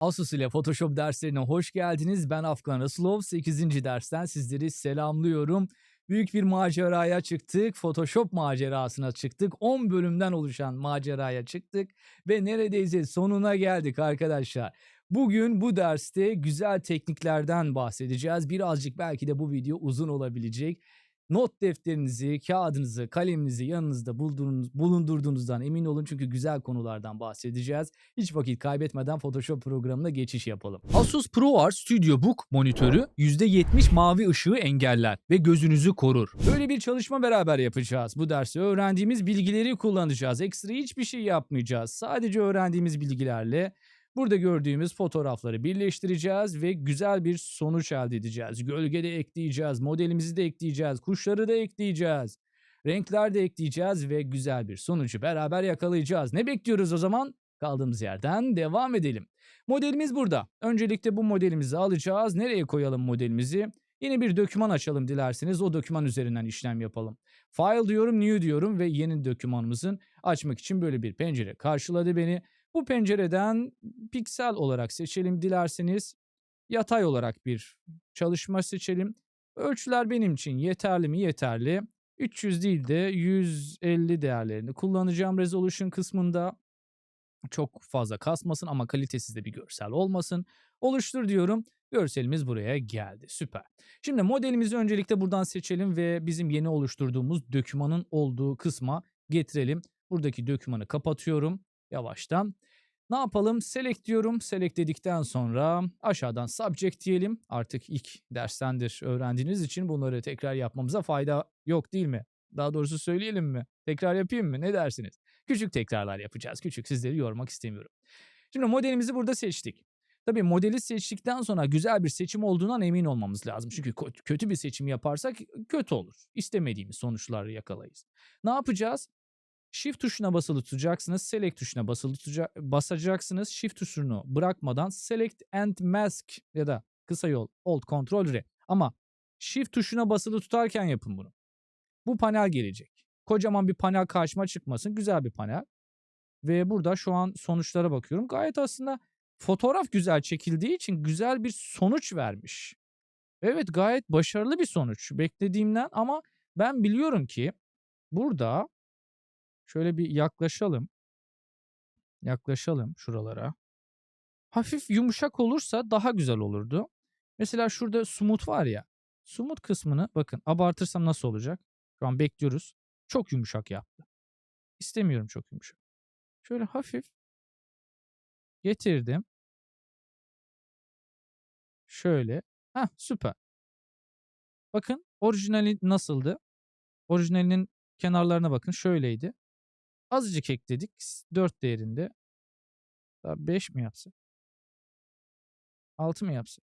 Asus ile Photoshop derslerine hoş geldiniz. Ben Afgan Rasulov. 8. dersten sizleri selamlıyorum. Büyük bir maceraya çıktık. Photoshop macerasına çıktık. 10 bölümden oluşan maceraya çıktık. Ve neredeyse sonuna geldik arkadaşlar. Bugün bu derste güzel tekniklerden bahsedeceğiz. Birazcık belki de bu video uzun olabilecek. Not defterinizi, kağıdınızı, kaleminizi yanınızda bulundurduğunuzdan emin olun çünkü güzel konulardan bahsedeceğiz. Hiç vakit kaybetmeden Photoshop programına geçiş yapalım. Asus ProArt Studio Book monitörü %70 mavi ışığı engeller ve gözünüzü korur. Böyle bir çalışma beraber yapacağız. Bu derste öğrendiğimiz bilgileri kullanacağız. Ekstra hiçbir şey yapmayacağız. Sadece öğrendiğimiz bilgilerle Burada gördüğümüz fotoğrafları birleştireceğiz ve güzel bir sonuç elde edeceğiz. Gölge de ekleyeceğiz, modelimizi de ekleyeceğiz, kuşları da ekleyeceğiz. Renkler de ekleyeceğiz ve güzel bir sonucu beraber yakalayacağız. Ne bekliyoruz o zaman? Kaldığımız yerden devam edelim. Modelimiz burada. Öncelikle bu modelimizi alacağız. Nereye koyalım modelimizi? Yine bir doküman açalım dilerseniz. O doküman üzerinden işlem yapalım. File diyorum, new diyorum ve yeni dokümanımızın açmak için böyle bir pencere karşıladı beni. Bu pencereden piksel olarak seçelim dilerseniz. Yatay olarak bir çalışma seçelim. Ölçüler benim için yeterli mi? Yeterli. 300 değil de 150 değerlerini kullanacağım resolution kısmında. Çok fazla kasmasın ama kalitesiz de bir görsel olmasın. Oluştur diyorum. Görselimiz buraya geldi. Süper. Şimdi modelimizi öncelikle buradan seçelim ve bizim yeni oluşturduğumuz dokümanın olduğu kısma getirelim. Buradaki dokümanı kapatıyorum yavaştan. Ne yapalım? Select diyorum. Select dedikten sonra aşağıdan subject diyelim. Artık ilk derstendir öğrendiğiniz için bunları tekrar yapmamıza fayda yok değil mi? Daha doğrusu söyleyelim mi? Tekrar yapayım mı? Ne dersiniz? Küçük tekrarlar yapacağız. Küçük sizleri yormak istemiyorum. Şimdi modelimizi burada seçtik. Tabii modeli seçtikten sonra güzel bir seçim olduğundan emin olmamız lazım. Çünkü kötü bir seçim yaparsak kötü olur. İstemediğimiz sonuçları yakalayız. Ne yapacağız? Shift tuşuna basılı tutacaksınız. Select tuşuna basılı tutuca- basacaksınız. Shift tuşunu bırakmadan Select and Mask ya da kısa yol Alt Ctrl R. Ama Shift tuşuna basılı tutarken yapın bunu. Bu panel gelecek. Kocaman bir panel karşıma çıkmasın. Güzel bir panel. Ve burada şu an sonuçlara bakıyorum. Gayet aslında fotoğraf güzel çekildiği için güzel bir sonuç vermiş. Evet gayet başarılı bir sonuç beklediğimden ama ben biliyorum ki burada Şöyle bir yaklaşalım. Yaklaşalım şuralara. Hafif yumuşak olursa daha güzel olurdu. Mesela şurada smooth var ya. Smooth kısmını bakın abartırsam nasıl olacak? Şu an bekliyoruz. Çok yumuşak yaptı. İstemiyorum çok yumuşak. Şöyle hafif getirdim. Şöyle. Heh süper. Bakın orijinali nasıldı? Orijinalinin kenarlarına bakın şöyleydi. Azıcık ekledik. 4 değerinde. Daha 5 mi yapsak? 6 mı yapsak?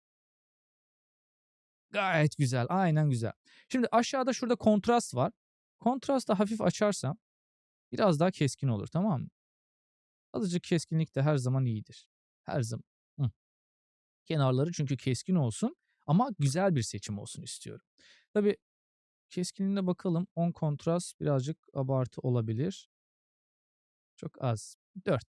Gayet güzel. Aynen güzel. Şimdi aşağıda şurada kontrast var. Kontrastı hafif açarsam biraz daha keskin olur tamam mı? Azıcık keskinlik de her zaman iyidir. Her zaman. Hı. Kenarları çünkü keskin olsun ama güzel bir seçim olsun istiyorum. Tabii keskinliğine bakalım. 10 kontrast birazcık abartı olabilir. Çok az. 4.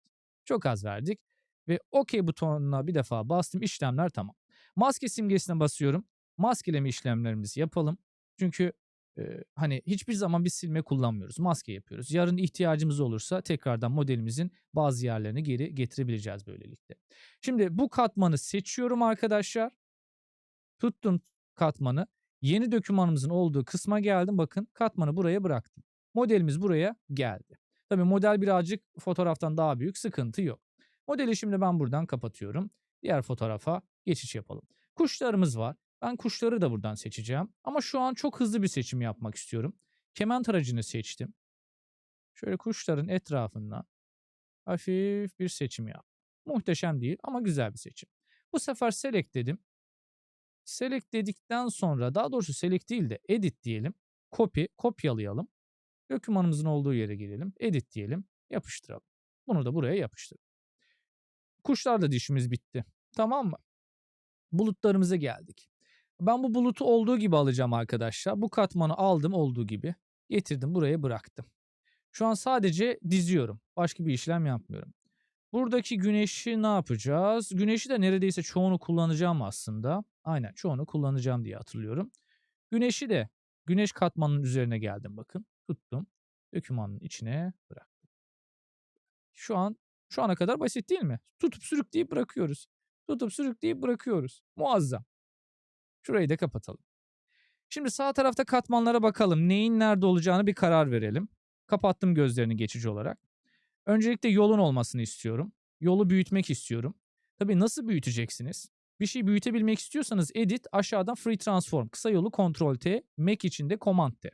Çok az verdik. Ve OK butonuna bir defa bastım. İşlemler tamam. Maske simgesine basıyorum. Maskeleme işlemlerimizi yapalım. Çünkü e, hani hiçbir zaman bir silme kullanmıyoruz. Maske yapıyoruz. Yarın ihtiyacımız olursa tekrardan modelimizin bazı yerlerini geri getirebileceğiz böylelikle. Şimdi bu katmanı seçiyorum arkadaşlar. Tuttum katmanı. Yeni dokümanımızın olduğu kısma geldim. Bakın katmanı buraya bıraktım. Modelimiz buraya geldi. Tabii model birazcık fotoğraftan daha büyük sıkıntı yok. Modeli şimdi ben buradan kapatıyorum. Diğer fotoğrafa geçiş yapalım. Kuşlarımız var. Ben kuşları da buradan seçeceğim. Ama şu an çok hızlı bir seçim yapmak istiyorum. Kemen aracını seçtim. Şöyle kuşların etrafında hafif bir seçim yap. Muhteşem değil ama güzel bir seçim. Bu sefer select dedim. Select dedikten sonra daha doğrusu select değil de edit diyelim. Copy, kopyalayalım. Dokümanımızın olduğu yere gelelim. Edit diyelim. Yapıştıralım. Bunu da buraya yapıştıralım. Kuşlarla dişimiz bitti. Tamam mı? Bulutlarımıza geldik. Ben bu bulutu olduğu gibi alacağım arkadaşlar. Bu katmanı aldım olduğu gibi. Getirdim buraya bıraktım. Şu an sadece diziyorum. Başka bir işlem yapmıyorum. Buradaki güneşi ne yapacağız? Güneşi de neredeyse çoğunu kullanacağım aslında. Aynen çoğunu kullanacağım diye hatırlıyorum. Güneşi de güneş katmanının üzerine geldim bakın. Tuttum. Dokümanın içine bıraktım. Şu an şu ana kadar basit değil mi? Tutup sürükleyip bırakıyoruz. Tutup sürükleyip bırakıyoruz. Muazzam. Şurayı da kapatalım. Şimdi sağ tarafta katmanlara bakalım. Neyin nerede olacağını bir karar verelim. Kapattım gözlerini geçici olarak. Öncelikle yolun olmasını istiyorum. Yolu büyütmek istiyorum. Tabii nasıl büyüteceksiniz? Bir şey büyütebilmek istiyorsanız edit aşağıdan free transform kısa yolu Ctrl T, Mac içinde Command T.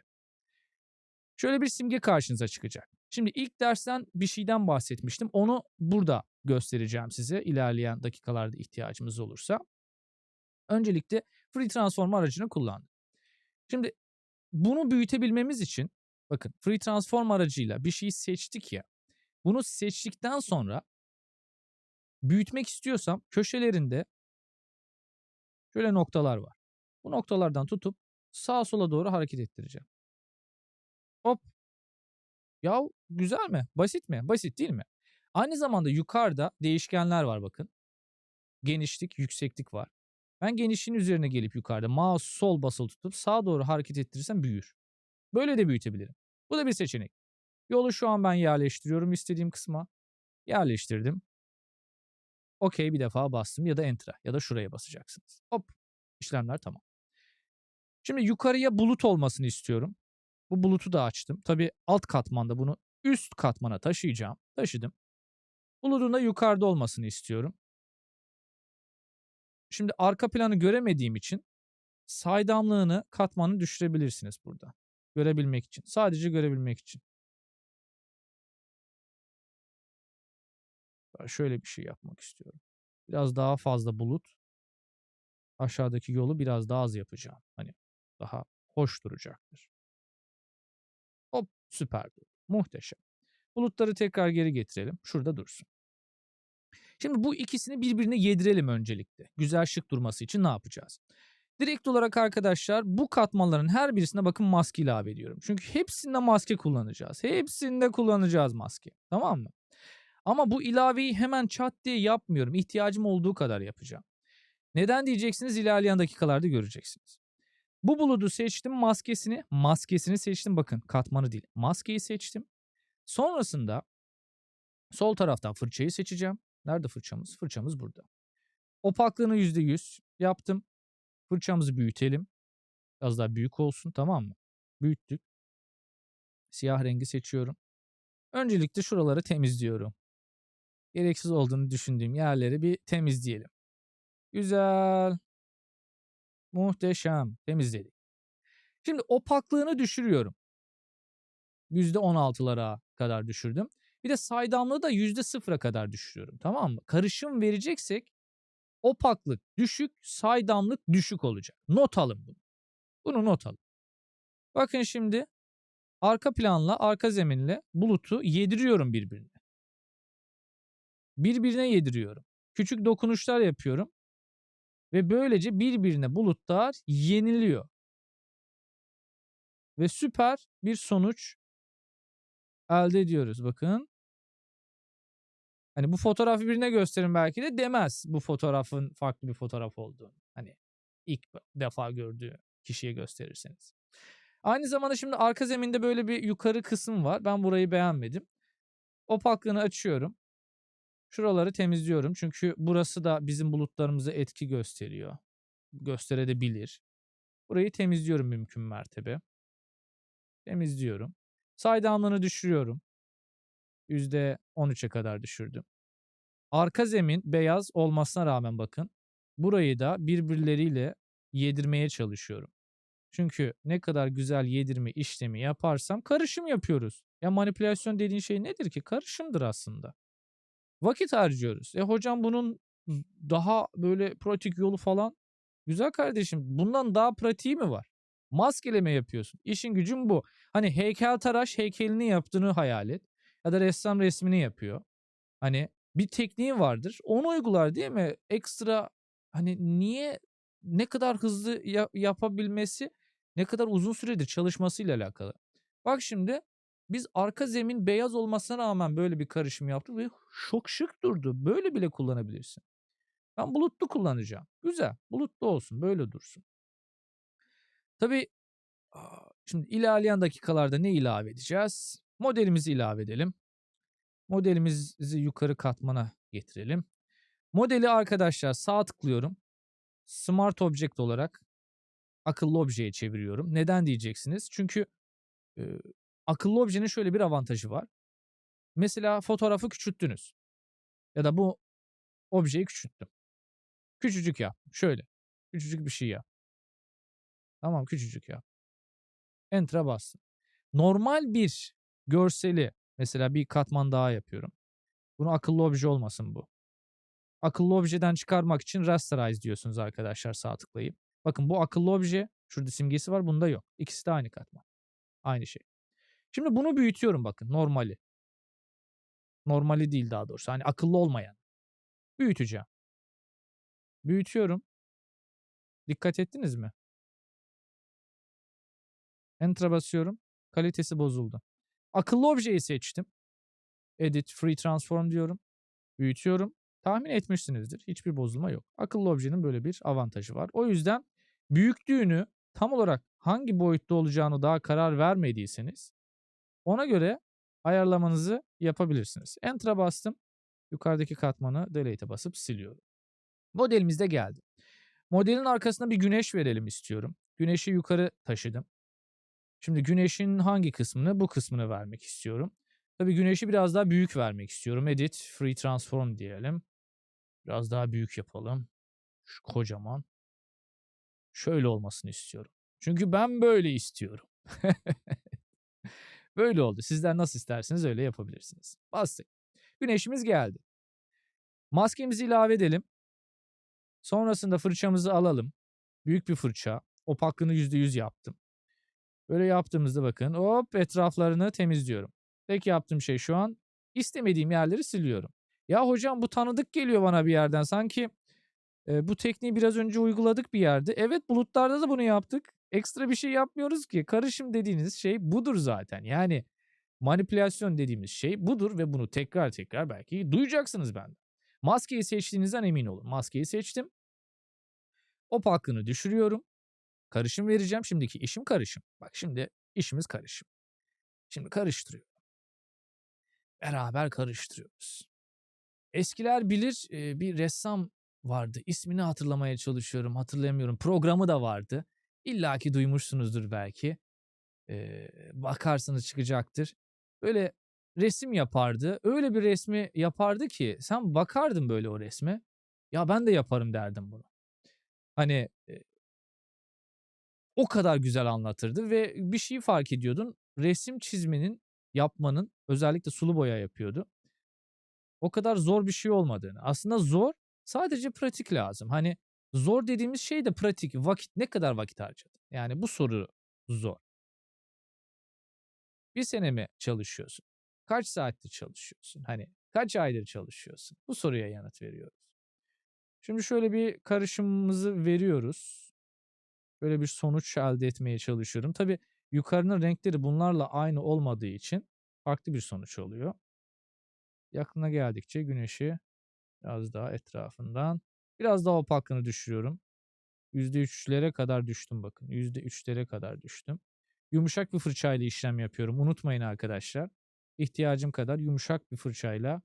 Şöyle bir simge karşınıza çıkacak. Şimdi ilk dersten bir şeyden bahsetmiştim. Onu burada göstereceğim size ilerleyen dakikalarda ihtiyacımız olursa. Öncelikle free transform aracını kullandım. Şimdi bunu büyütebilmemiz için bakın free transform aracıyla bir şeyi seçtik ya. Bunu seçtikten sonra büyütmek istiyorsam köşelerinde şöyle noktalar var. Bu noktalardan tutup sağa sola doğru hareket ettireceğim. Hop. Ya güzel mi? Basit mi? Basit değil mi? Aynı zamanda yukarıda değişkenler var bakın. Genişlik, yükseklik var. Ben genişliğin üzerine gelip yukarıda mouse sol basılı tutup sağa doğru hareket ettirirsem büyür. Böyle de büyütebilirim. Bu da bir seçenek. Yolu şu an ben yerleştiriyorum istediğim kısma. Yerleştirdim. Okey bir defa bastım ya da Enter'a ya da şuraya basacaksınız. Hop işlemler tamam. Şimdi yukarıya bulut olmasını istiyorum. Bu bulutu da açtım. Tabii alt katmanda bunu üst katmana taşıyacağım. Taşıdım. Bulutun da yukarıda olmasını istiyorum. Şimdi arka planı göremediğim için saydamlığını katmanı düşürebilirsiniz burada. Görebilmek için. Sadece görebilmek için. Şöyle bir şey yapmak istiyorum. Biraz daha fazla bulut. Aşağıdaki yolu biraz daha az yapacağım. Hani daha hoş duracaktır. Süper. Muhteşem. Bulutları tekrar geri getirelim. Şurada dursun. Şimdi bu ikisini birbirine yedirelim öncelikle. Güzel şık durması için ne yapacağız? Direkt olarak arkadaşlar bu katmanların her birisine bakın maske ilave ediyorum. Çünkü hepsinde maske kullanacağız. Hepsinde kullanacağız maske. Tamam mı? Ama bu ilaveyi hemen çat diye yapmıyorum. İhtiyacım olduğu kadar yapacağım. Neden diyeceksiniz ilerleyen dakikalarda göreceksiniz. Bu bulutu seçtim maskesini. Maskesini seçtim bakın katmanı değil. Maskeyi seçtim. Sonrasında sol taraftan fırçayı seçeceğim. Nerede fırçamız? Fırçamız burada. Opaklığını %100 yaptım. Fırçamızı büyütelim. Biraz daha büyük olsun tamam mı? Büyüttük. Siyah rengi seçiyorum. Öncelikle şuraları temizliyorum. Gereksiz olduğunu düşündüğüm yerleri bir temizleyelim. Güzel. Muhteşem. Temizledik. Şimdi opaklığını düşürüyorum. %16'lara kadar düşürdüm. Bir de saydamlığı da %0'a kadar düşürüyorum. Tamam mı? Karışım vereceksek opaklık düşük, saydamlık düşük olacak. Not alın bunu. Bunu not alın. Bakın şimdi arka planla, arka zeminle bulutu yediriyorum birbirine. Birbirine yediriyorum. Küçük dokunuşlar yapıyorum. Ve böylece birbirine bulutlar yeniliyor. Ve süper bir sonuç elde ediyoruz. Bakın. Hani bu fotoğrafı birine gösterin belki de demez bu fotoğrafın farklı bir fotoğraf olduğunu. Hani ilk defa gördüğü kişiye gösterirseniz. Aynı zamanda şimdi arka zeminde böyle bir yukarı kısım var. Ben burayı beğenmedim. Opaklığını açıyorum. Şuraları temizliyorum. Çünkü burası da bizim bulutlarımıza etki gösteriyor. Gösterebilir. Burayı temizliyorum mümkün mertebe. Temizliyorum. Saydamlığını düşürüyorum. %13'e kadar düşürdüm. Arka zemin beyaz olmasına rağmen bakın. Burayı da birbirleriyle yedirmeye çalışıyorum. Çünkü ne kadar güzel yedirme işlemi yaparsam karışım yapıyoruz. Ya manipülasyon dediğin şey nedir ki? Karışımdır aslında. Vakit harcıyoruz. E hocam bunun daha böyle pratik yolu falan. Güzel kardeşim bundan daha pratiği mi var? Maskeleme yapıyorsun. İşin gücün bu. Hani heykeltıraş heykelini yaptığını hayal et. Ya da ressam resmini yapıyor. Hani bir tekniği vardır. Onu uygular değil mi? Ekstra hani niye ne kadar hızlı ya- yapabilmesi ne kadar uzun süredir çalışmasıyla alakalı. Bak şimdi Biz arka zemin beyaz olmasına rağmen böyle bir karışım yaptık ve çok şık durdu. Böyle bile kullanabilirsin. Ben bulutlu kullanacağım. Güzel. Bulutlu olsun. Böyle dursun. Tabii şimdi ilerleyen dakikalarda ne ilave edeceğiz? Modelimizi ilave edelim. Modelimizi yukarı katmana getirelim. Modeli arkadaşlar sağ tıklıyorum. Smart Object olarak akıllı objeye çeviriyorum. Neden diyeceksiniz? Çünkü e, akıllı objenin şöyle bir avantajı var. Mesela fotoğrafı küçülttünüz. Ya da bu objeyi küçülttüm. Küçücük yap. Şöyle. Küçücük bir şey yap. Tamam küçücük yap. Enter'a bastım. Normal bir görseli mesela bir katman daha yapıyorum. Bunu akıllı obje olmasın bu. Akıllı objeden çıkarmak için rasterize diyorsunuz arkadaşlar sağ tıklayıp. Bakın bu akıllı obje. Şurada simgesi var bunda yok. İkisi de aynı katman. Aynı şey. Şimdi bunu büyütüyorum bakın normali. Normali değil daha doğrusu. Hani akıllı olmayan. Büyüteceğim. Büyütüyorum. Dikkat ettiniz mi? Enter'a basıyorum. Kalitesi bozuldu. Akıllı objeyi seçtim. Edit, Free Transform diyorum. Büyütüyorum. Tahmin etmişsinizdir. Hiçbir bozulma yok. Akıllı objenin böyle bir avantajı var. O yüzden büyüklüğünü tam olarak hangi boyutta olacağını daha karar vermediyseniz ona göre ayarlamanızı yapabilirsiniz. Enter'a bastım. Yukarıdaki katmanı delete'e basıp siliyorum. Modelimiz de geldi. Modelin arkasına bir güneş verelim istiyorum. Güneşi yukarı taşıdım. Şimdi güneşin hangi kısmını? Bu kısmını vermek istiyorum. Tabii güneşi biraz daha büyük vermek istiyorum. Edit, Free Transform diyelim. Biraz daha büyük yapalım. Şu kocaman. Şöyle olmasını istiyorum. Çünkü ben böyle istiyorum. böyle oldu. Sizler nasıl isterseniz öyle yapabilirsiniz. Bastık. Güneşimiz geldi. Maskemizi ilave edelim. Sonrasında fırçamızı alalım. Büyük bir fırça. Opaklığını %100 yaptım. Böyle yaptığımızda bakın hop etraflarını temizliyorum. Tek yaptığım şey şu an istemediğim yerleri siliyorum. Ya hocam bu tanıdık geliyor bana bir yerden. Sanki e, bu tekniği biraz önce uyguladık bir yerde. Evet bulutlarda da bunu yaptık. Ekstra bir şey yapmıyoruz ki. Karışım dediğiniz şey budur zaten. Yani manipülasyon dediğimiz şey budur ve bunu tekrar tekrar belki duyacaksınız benden. Maskeyi seçtiğinizden emin olun. Maskeyi seçtim. Opaklığını düşürüyorum. Karışım vereceğim. Şimdiki işim karışım. Bak şimdi işimiz karışım. Şimdi karıştırıyorum. Beraber karıştırıyoruz. Eskiler bilir bir ressam vardı. İsmini hatırlamaya çalışıyorum. Hatırlayamıyorum. Programı da vardı. İlla ki duymuşsunuzdur belki. E, bakarsınız çıkacaktır. Böyle resim yapardı. Öyle bir resmi yapardı ki sen bakardın böyle o resme. Ya ben de yaparım derdim bunu. Hani e, o kadar güzel anlatırdı ve bir şeyi fark ediyordun. Resim çizmenin, yapmanın özellikle sulu boya yapıyordu. O kadar zor bir şey olmadığını. Aslında zor sadece pratik lazım. Hani zor dediğimiz şey de pratik. Vakit ne kadar vakit harcadın? Yani bu soru zor. Bir sene mi çalışıyorsun? Kaç saatte çalışıyorsun? Hani kaç aydır çalışıyorsun? Bu soruya yanıt veriyoruz. Şimdi şöyle bir karışımımızı veriyoruz. Böyle bir sonuç elde etmeye çalışıyorum. Tabii yukarının renkleri bunlarla aynı olmadığı için farklı bir sonuç oluyor. Yakına geldikçe güneşi biraz daha etrafından biraz daha opaklığını düşürüyorum. %3'lere kadar düştüm bakın. %3'lere kadar düştüm. Yumuşak bir fırçayla işlem yapıyorum. Unutmayın arkadaşlar. İhtiyacım kadar yumuşak bir fırçayla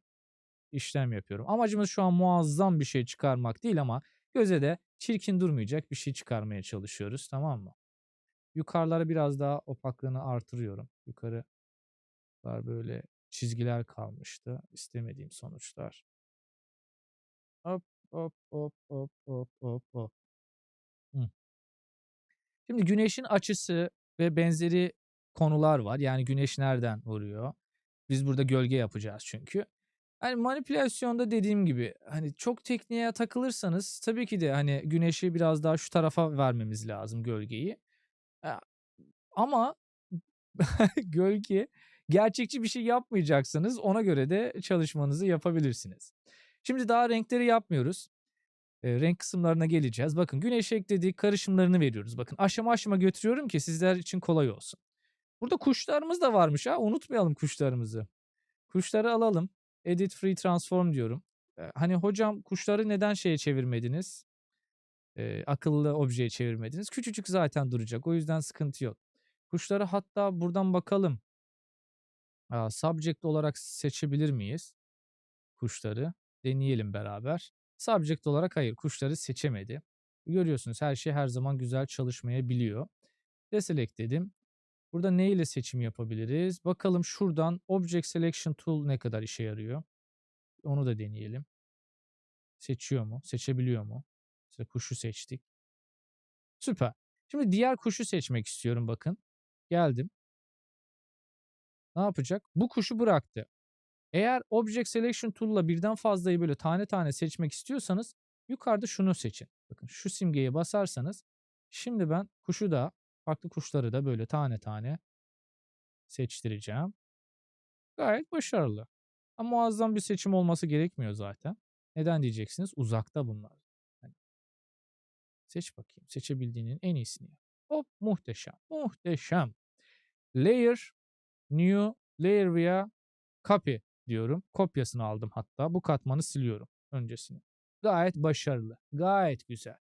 işlem yapıyorum. Amacımız şu an muazzam bir şey çıkarmak değil ama göze de çirkin durmayacak bir şey çıkarmaya çalışıyoruz tamam mı? Yukarılara biraz daha opaklığını artırıyorum. Yukarı böyle çizgiler kalmıştı. İstemediğim sonuçlar. Hop hop hop hop hop hop hop. Şimdi güneşin açısı ve benzeri konular var. Yani güneş nereden vuruyor? Biz burada gölge yapacağız çünkü. Hani manipülasyonda dediğim gibi hani çok tekniğe takılırsanız tabii ki de hani güneşi biraz daha şu tarafa vermemiz lazım gölgeyi. Ama gölge gerçekçi bir şey yapmayacaksanız ona göre de çalışmanızı yapabilirsiniz. Şimdi daha renkleri yapmıyoruz. E, renk kısımlarına geleceğiz. Bakın güneş ekledik karışımlarını veriyoruz. Bakın aşama aşama götürüyorum ki sizler için kolay olsun. Burada kuşlarımız da varmış ha. Unutmayalım kuşlarımızı. Kuşları alalım. Edit Free Transform diyorum. Eee, hani hocam kuşları neden şeye çevirmediniz? Eee, akıllı objeye çevirmediniz. Küçücük zaten duracak. O yüzden sıkıntı yok. Kuşları hatta buradan bakalım. Aaa, subject olarak seçebilir miyiz kuşları? Deneyelim beraber. Subject olarak hayır, kuşları seçemedi. Görüyorsunuz her şey her zaman güzel çalışmayabiliyor. Deselect dedim. Burada ne ile seçim yapabiliriz? Bakalım şuradan Object Selection Tool ne kadar işe yarıyor? Onu da deneyelim. Seçiyor mu? Seçebiliyor mu? Mesela kuşu seçtik. Süper. Şimdi diğer kuşu seçmek istiyorum bakın. Geldim. Ne yapacak? Bu kuşu bıraktı. Eğer Object Selection Tool'la birden fazlayı böyle tane tane seçmek istiyorsanız yukarıda şunu seçin. Bakın şu simgeye basarsanız şimdi ben kuşu da farklı kuşları da böyle tane tane seçtireceğim. Gayet başarılı. Ama muazzam bir seçim olması gerekmiyor zaten. Neden diyeceksiniz? Uzakta bunlar. Hani seç bakayım. Seçebildiğinin en iyisini yap. Hop muhteşem. Muhteşem. Layer, new, layer via copy diyorum. Kopyasını aldım hatta. Bu katmanı siliyorum öncesini. Gayet başarılı. Gayet güzel.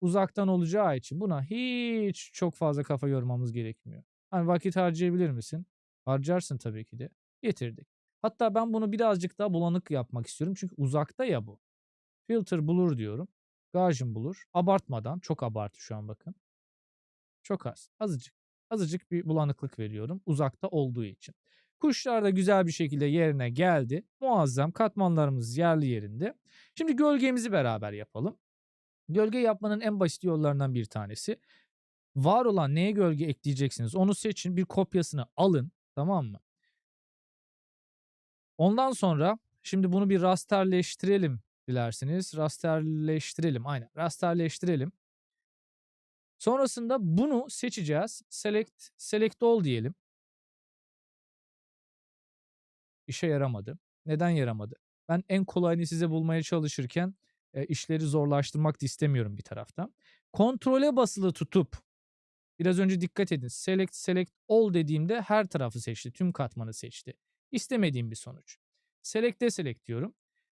Uzaktan olacağı için buna hiç çok fazla kafa yormamız gerekmiyor. Hani vakit harcayabilir misin? Harcarsın tabii ki de. Getirdik. Hatta ben bunu birazcık daha bulanık yapmak istiyorum. Çünkü uzakta ya bu. Filter bulur diyorum. Gaussian bulur. Abartmadan. Çok abartı şu an bakın. Çok az. Azıcık. Azıcık bir bulanıklık veriyorum. Uzakta olduğu için. Kuşlar da güzel bir şekilde yerine geldi. Muazzam. Katmanlarımız yerli yerinde. Şimdi gölgemizi beraber yapalım. Gölge yapmanın en basit yollarından bir tanesi. Var olan neye gölge ekleyeceksiniz onu seçin. Bir kopyasını alın. Tamam mı? Ondan sonra şimdi bunu bir rasterleştirelim dilerseniz. Rasterleştirelim. Aynen. Rasterleştirelim. Sonrasında bunu seçeceğiz. Select, select all diyelim. İşe yaramadı. Neden yaramadı? Ben en kolayını size bulmaya çalışırken e, işleri zorlaştırmak da istemiyorum bir taraftan. Kontrole basılı tutup biraz önce dikkat edin. Select, select all dediğimde her tarafı seçti. Tüm katmanı seçti. İstemediğim bir sonuç. Select deselect diyorum.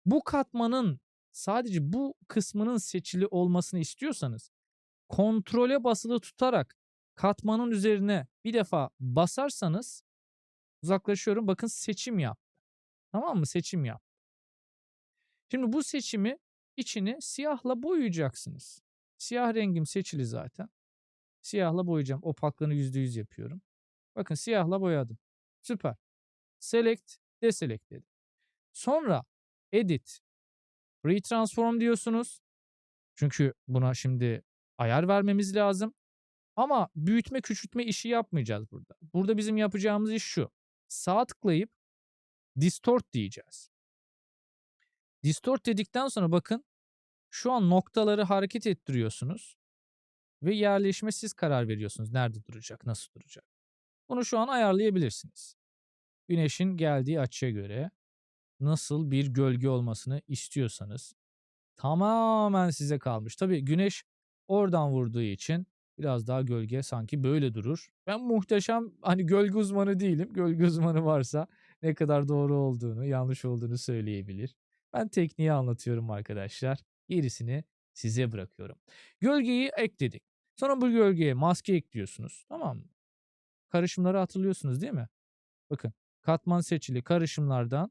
Bu katmanın sadece bu kısmının seçili olmasını istiyorsanız kontrole basılı tutarak katmanın üzerine bir defa basarsanız uzaklaşıyorum. Bakın seçim yap. Tamam mı? Seçim yap. Şimdi bu seçimi içini siyahla boyayacaksınız. Siyah rengim seçili zaten. Siyahla boyayacağım. Opaklığını %100 yapıyorum. Bakın siyahla boyadım. Süper. Select, deselect dedim. Sonra edit, retransform diyorsunuz. Çünkü buna şimdi ayar vermemiz lazım. Ama büyütme küçültme işi yapmayacağız burada. Burada bizim yapacağımız iş şu. Sağ tıklayıp distort diyeceğiz. Distort dedikten sonra bakın şu an noktaları hareket ettiriyorsunuz ve yerleşime siz karar veriyorsunuz. Nerede duracak, nasıl duracak. Bunu şu an ayarlayabilirsiniz. Güneşin geldiği açıya göre nasıl bir gölge olmasını istiyorsanız tamamen size kalmış. Tabii güneş oradan vurduğu için biraz daha gölge sanki böyle durur. Ben muhteşem hani gölge uzmanı değilim. Gölge uzmanı varsa ne kadar doğru olduğunu, yanlış olduğunu söyleyebilir. Ben tekniği anlatıyorum arkadaşlar. Gerisini size bırakıyorum. Gölgeyi ekledik. Sonra bu gölgeye maske ekliyorsunuz. Tamam mı? Karışımları hatırlıyorsunuz değil mi? Bakın katman seçili karışımlardan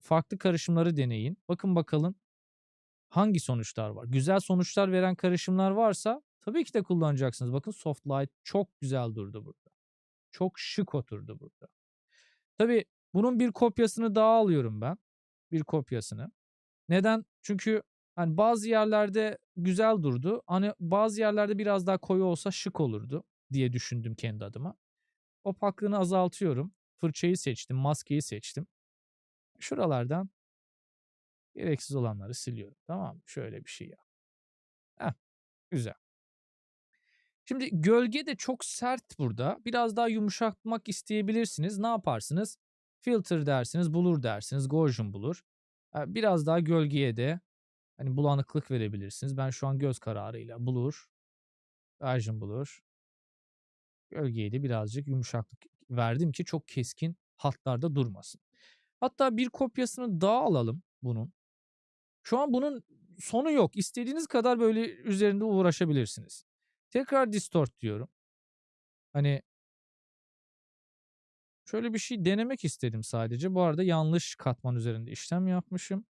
farklı karışımları deneyin. Bakın bakalım hangi sonuçlar var. Güzel sonuçlar veren karışımlar varsa tabii ki de kullanacaksınız. Bakın soft light çok güzel durdu burada. Çok şık oturdu burada. Tabii bunun bir kopyasını daha alıyorum ben. Bir kopyasını. Neden? Çünkü hani bazı yerlerde güzel durdu. Hani bazı yerlerde biraz daha koyu olsa şık olurdu diye düşündüm kendi adıma. Opaklığını azaltıyorum. Fırçayı seçtim, maskeyi seçtim. Şuralardan gereksiz olanları siliyorum. Tamam mı? Şöyle bir şey yap. Heh, güzel. Şimdi gölge de çok sert burada. Biraz daha yumuşatmak isteyebilirsiniz. Ne yaparsınız? Filter dersiniz, bulur dersiniz, Gaussian bulur. Biraz daha gölgeye de hani bulanıklık verebilirsiniz. Ben şu an göz kararıyla bulur, Gaussian bulur. Gölgeye de birazcık yumuşaklık verdim ki çok keskin hatlarda durmasın. Hatta bir kopyasını daha alalım bunun. Şu an bunun sonu yok. İstediğiniz kadar böyle üzerinde uğraşabilirsiniz. Tekrar distort diyorum. Hani şöyle bir şey denemek istedim sadece. Bu arada yanlış katman üzerinde işlem yapmışım.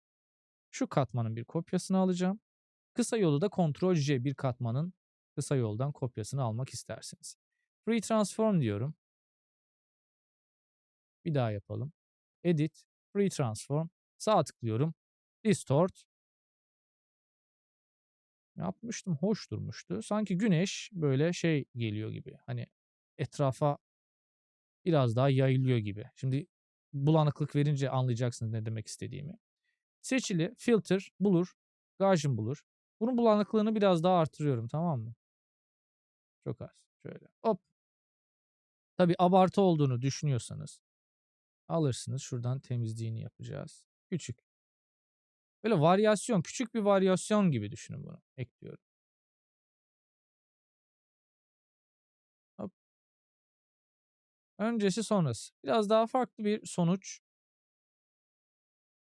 Şu katmanın bir kopyasını alacağım. Kısa yolu da Ctrl J bir katmanın kısa yoldan kopyasını almak isterseniz. Free Transform diyorum. Bir daha yapalım. Edit, Free Transform. Sağ tıklıyorum. Distort. Yapmıştım. Hoş durmuştu. Sanki güneş böyle şey geliyor gibi. Hani etrafa biraz daha yayılıyor gibi. Şimdi bulanıklık verince anlayacaksınız ne demek istediğimi. Seçili, filter, bulur, Gaussian bulur. Bunun bulanıklığını biraz daha artırıyorum tamam mı? Çok az. Şöyle hop. Tabi abartı olduğunu düşünüyorsanız alırsınız. Şuradan temizliğini yapacağız. Küçük. Böyle varyasyon, küçük bir varyasyon gibi düşünün bunu. Ekliyorum. Hop. Öncesi sonrası. Biraz daha farklı bir sonuç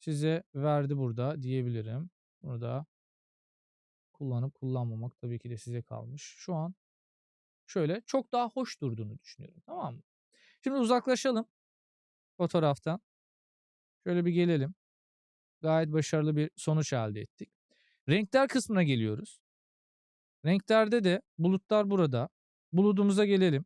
size verdi burada diyebilirim. Bunu da kullanıp kullanmamak tabii ki de size kalmış. Şu an şöyle çok daha hoş durduğunu düşünüyorum. Tamam mı? Şimdi uzaklaşalım fotoğraftan. Şöyle bir gelelim. Gayet başarılı bir sonuç elde ettik. Renkler kısmına geliyoruz. Renklerde de bulutlar burada. Bulutumuza gelelim.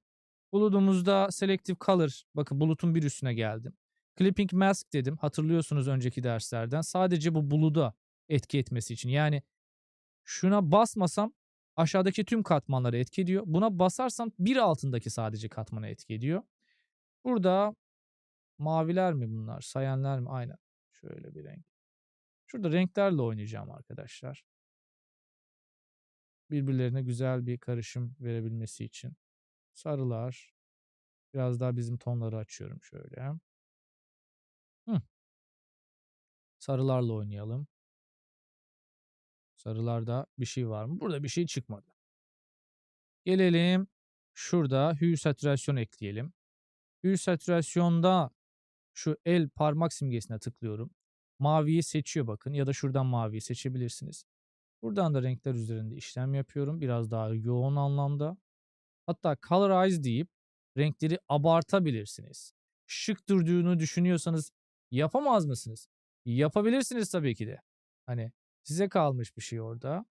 Bulutumuzda Selective Color. Bakın bulutun bir üstüne geldim. Clipping Mask dedim. Hatırlıyorsunuz önceki derslerden. Sadece bu buluda etki etmesi için. Yani şuna basmasam aşağıdaki tüm katmanları etki ediyor. Buna basarsam bir altındaki sadece katmanı etki ediyor. Burada maviler mi bunlar? Sayanlar mı? Aynen. Şöyle bir renk. Şurada renklerle oynayacağım arkadaşlar. Birbirlerine güzel bir karışım verebilmesi için. Sarılar. Biraz daha bizim tonları açıyorum şöyle. Hı. Sarılarla oynayalım. Sarılarda bir şey var mı? Burada bir şey çıkmadı. Gelelim. Şurada hue satürasyon ekleyelim. Hue satürasyonda şu el parmak simgesine tıklıyorum. Maviyi seçiyor bakın ya da şuradan maviyi seçebilirsiniz. Buradan da renkler üzerinde işlem yapıyorum. Biraz daha yoğun anlamda. Hatta colorize deyip renkleri abartabilirsiniz. Şık durduğunu düşünüyorsanız yapamaz mısınız? Yapabilirsiniz tabii ki de. Hani size kalmış bir şey orada.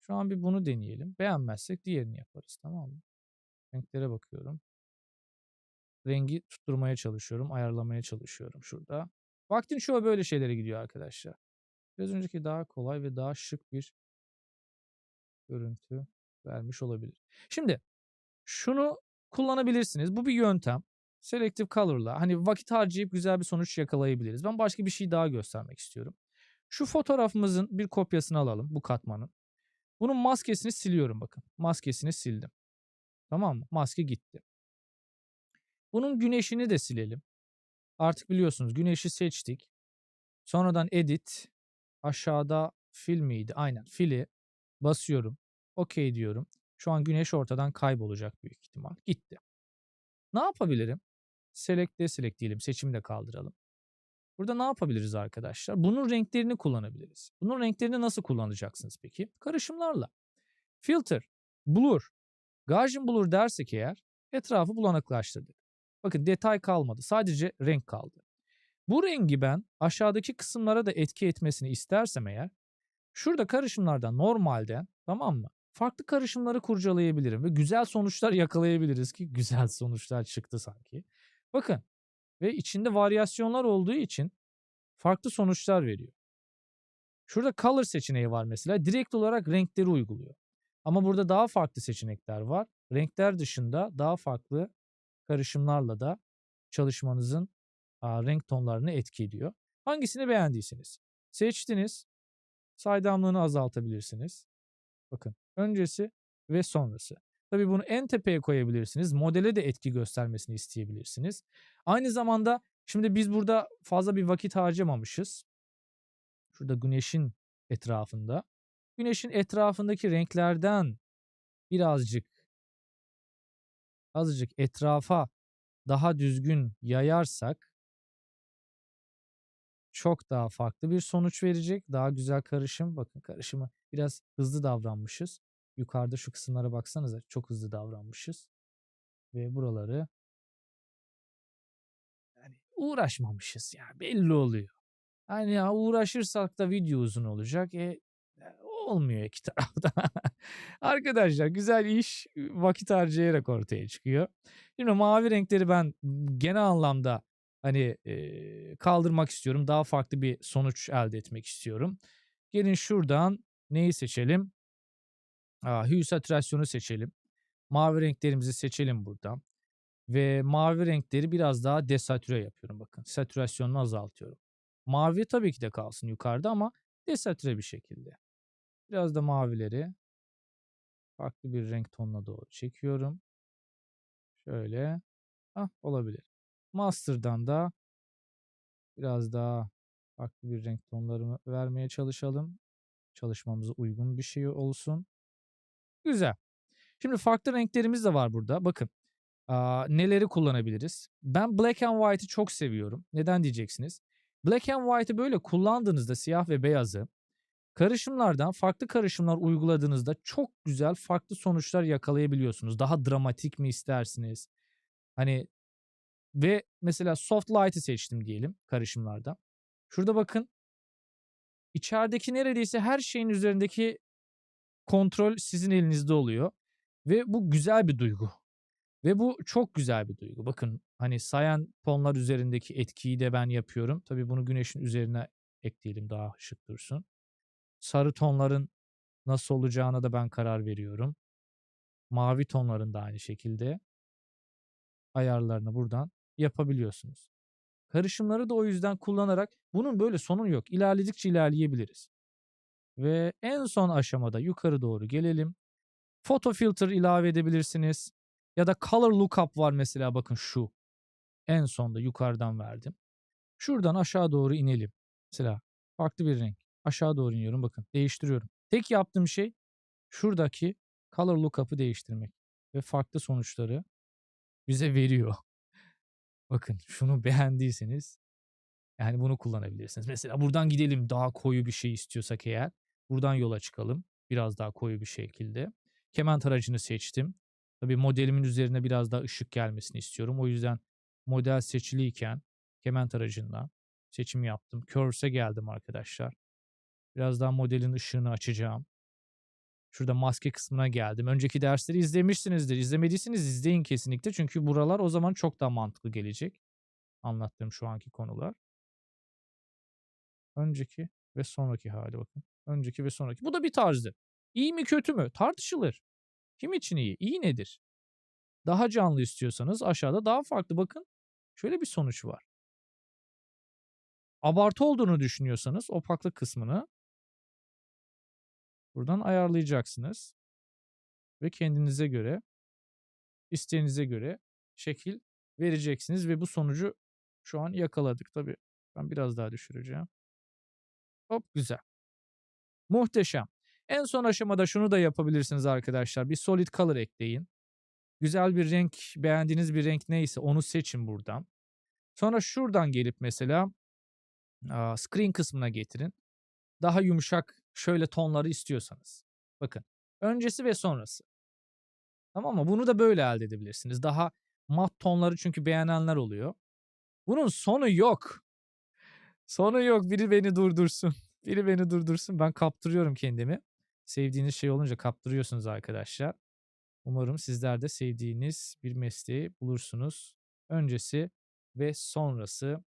Şu an bir bunu deneyelim. Beğenmezsek diğerini yaparız tamam mı? Renklere bakıyorum. Rengi tutturmaya çalışıyorum. Ayarlamaya çalışıyorum şurada. Vaktin çoğu böyle şeylere gidiyor arkadaşlar. Biraz önceki daha kolay ve daha şık bir görüntü vermiş olabilir. Şimdi şunu kullanabilirsiniz. Bu bir yöntem. Selective Color'la hani vakit harcayıp güzel bir sonuç yakalayabiliriz. Ben başka bir şey daha göstermek istiyorum. Şu fotoğrafımızın bir kopyasını alalım bu katmanın. Bunun maskesini siliyorum bakın. Maskesini sildim. Tamam mı? Maske gitti. Bunun güneşini de silelim. Artık biliyorsunuz güneşi seçtik. Sonradan edit. Aşağıda fil miydi? Aynen fili basıyorum. OK diyorum. Şu an güneş ortadan kaybolacak büyük ihtimal. Gitti. Ne yapabilirim? Select deselect diyelim. Seçimi de kaldıralım. Burada ne yapabiliriz arkadaşlar? Bunun renklerini kullanabiliriz. Bunun renklerini nasıl kullanacaksınız peki? Karışımlarla. Filter, blur, Gaussian blur dersek eğer etrafı bulanıklaştırdık. Bakın detay kalmadı. Sadece renk kaldı. Bu rengi ben aşağıdaki kısımlara da etki etmesini istersem eğer şurada karışımlardan normalden tamam mı? Farklı karışımları kurcalayabilirim ve güzel sonuçlar yakalayabiliriz ki güzel sonuçlar çıktı sanki. Bakın ve içinde varyasyonlar olduğu için farklı sonuçlar veriyor. Şurada color seçeneği var mesela. Direkt olarak renkleri uyguluyor. Ama burada daha farklı seçenekler var. Renkler dışında daha farklı karışımlarla da çalışmanızın renk tonlarını etki ediyor. Hangisini beğendiyseniz seçtiniz. Saydamlığını azaltabilirsiniz. Bakın öncesi ve sonrası. Tabii bunu en tepeye koyabilirsiniz. Modele de etki göstermesini isteyebilirsiniz. Aynı zamanda şimdi biz burada fazla bir vakit harcamamışız. Şurada güneşin etrafında. Güneşin etrafındaki renklerden birazcık azıcık etrafa daha düzgün yayarsak çok daha farklı bir sonuç verecek. Daha güzel karışım. Bakın karışımı biraz hızlı davranmışız. Yukarıda şu kısımlara baksanıza çok hızlı davranmışız. Ve buraları yani uğraşmamışız ya belli oluyor. Hani ya uğraşırsak da video uzun olacak. E, olmuyor iki tarafta. Arkadaşlar güzel iş vakit harcayarak ortaya çıkıyor. Şimdi mavi renkleri ben genel anlamda hani e, kaldırmak istiyorum. Daha farklı bir sonuç elde etmek istiyorum. Gelin şuradan neyi seçelim? Aa, hue satürasyonu seçelim. Mavi renklerimizi seçelim buradan. Ve mavi renkleri biraz daha desatüre yapıyorum bakın. Satürasyonunu azaltıyorum. Mavi tabii ki de kalsın yukarıda ama desatüre bir şekilde. Biraz da mavileri farklı bir renk tonuna doğru çekiyorum. Şöyle. Ah olabilir. Master'dan da biraz daha farklı bir renk tonlarını vermeye çalışalım. Çalışmamıza uygun bir şey olsun. Güzel. Şimdi farklı renklerimiz de var burada. Bakın. Aa, neleri kullanabiliriz? Ben Black and White'ı çok seviyorum. Neden diyeceksiniz? Black and White'ı böyle kullandığınızda siyah ve beyazı karışımlardan farklı karışımlar uyguladığınızda çok güzel farklı sonuçlar yakalayabiliyorsunuz. Daha dramatik mi istersiniz? Hani ve mesela soft light'ı seçtim diyelim karışımlarda. Şurada bakın. İçerideki neredeyse her şeyin üzerindeki kontrol sizin elinizde oluyor. Ve bu güzel bir duygu. Ve bu çok güzel bir duygu. Bakın hani sayan tonlar üzerindeki etkiyi de ben yapıyorum. Tabii bunu güneşin üzerine ekleyelim daha şık dursun. Sarı tonların nasıl olacağına da ben karar veriyorum. Mavi tonların da aynı şekilde ayarlarını buradan yapabiliyorsunuz. Karışımları da o yüzden kullanarak bunun böyle sonu yok. İlerledikçe ilerleyebiliriz. Ve en son aşamada yukarı doğru gelelim. Photo filter ilave edebilirsiniz. Ya da color lookup var mesela bakın şu. En sonda yukarıdan verdim. Şuradan aşağı doğru inelim. Mesela farklı bir renk. Aşağı doğru iniyorum bakın. Değiştiriyorum. Tek yaptığım şey şuradaki color lookup'ı değiştirmek. Ve farklı sonuçları bize veriyor. Bakın şunu beğendiyseniz yani bunu kullanabilirsiniz. Mesela buradan gidelim daha koyu bir şey istiyorsak eğer. Buradan yola çıkalım. Biraz daha koyu bir şekilde. Keman taracını seçtim. Tabii modelimin üzerine biraz daha ışık gelmesini istiyorum. O yüzden model seçiliyken keman taracından seçim yaptım. Curve'e geldim arkadaşlar. Biraz daha modelin ışığını açacağım. Şurada maske kısmına geldim. Önceki dersleri izlemişsinizdir. İzlemediyseniz izleyin kesinlikle. Çünkü buralar o zaman çok daha mantıklı gelecek. Anlattığım şu anki konular. Önceki ve sonraki hali bakın. Önceki ve sonraki. Bu da bir tarzdı. İyi mi kötü mü? Tartışılır. Kim için iyi? İyi nedir? Daha canlı istiyorsanız aşağıda daha farklı bakın. Şöyle bir sonuç var. Abartı olduğunu düşünüyorsanız opaklık kısmını buradan ayarlayacaksınız. Ve kendinize göre, isteğinize göre şekil vereceksiniz ve bu sonucu şu an yakaladık. Tabii ben biraz daha düşüreceğim. Hop güzel. Muhteşem. En son aşamada şunu da yapabilirsiniz arkadaşlar. Bir solid color ekleyin. Güzel bir renk, beğendiğiniz bir renk neyse onu seçin buradan. Sonra şuradan gelip mesela screen kısmına getirin. Daha yumuşak şöyle tonları istiyorsanız. Bakın öncesi ve sonrası. Tamam mı? Bunu da böyle elde edebilirsiniz. Daha mat tonları çünkü beğenenler oluyor. Bunun sonu yok. Sonu yok. Biri beni durdursun. Biri beni durdursun. Ben kaptırıyorum kendimi. Sevdiğiniz şey olunca kaptırıyorsunuz arkadaşlar. Umarım sizler de sevdiğiniz bir mesleği bulursunuz. Öncesi ve sonrası